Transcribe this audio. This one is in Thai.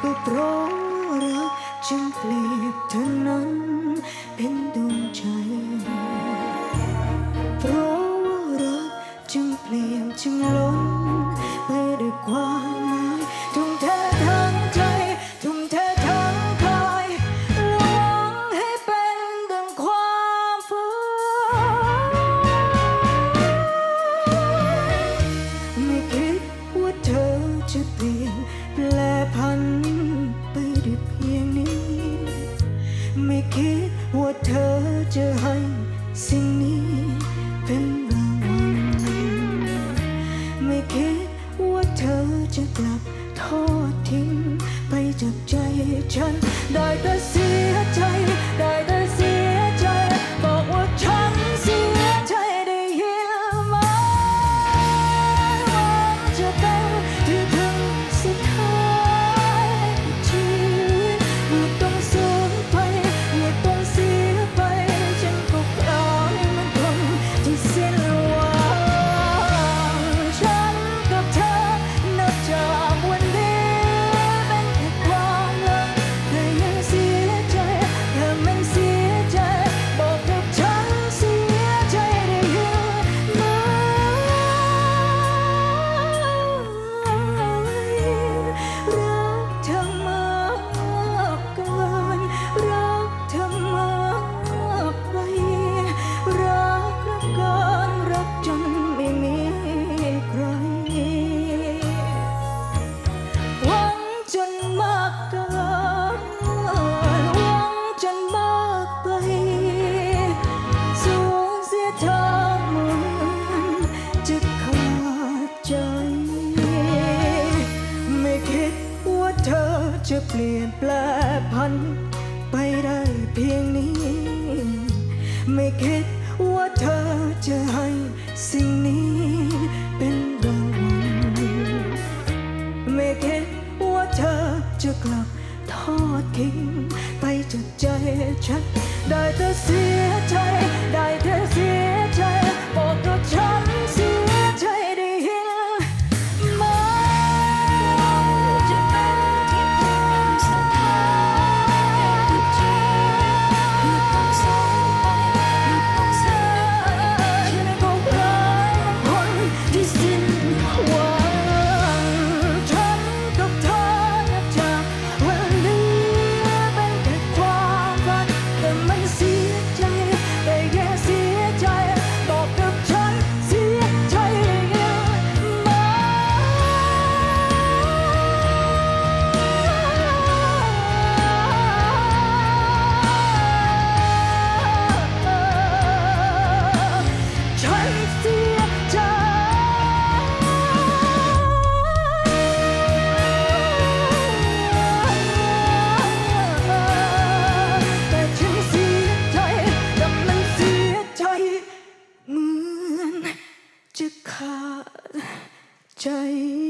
Gopro, jump leap to none. จะเปลี่ยนแปลพันไปได้เพียงนี้ ไม่คิดว่าเธอจะให้สิ่งนี้เป็นรางวัลไม่คิดว่าเธอจะกลับทอดทิ้งไปจากใจฉันได้แต่ 在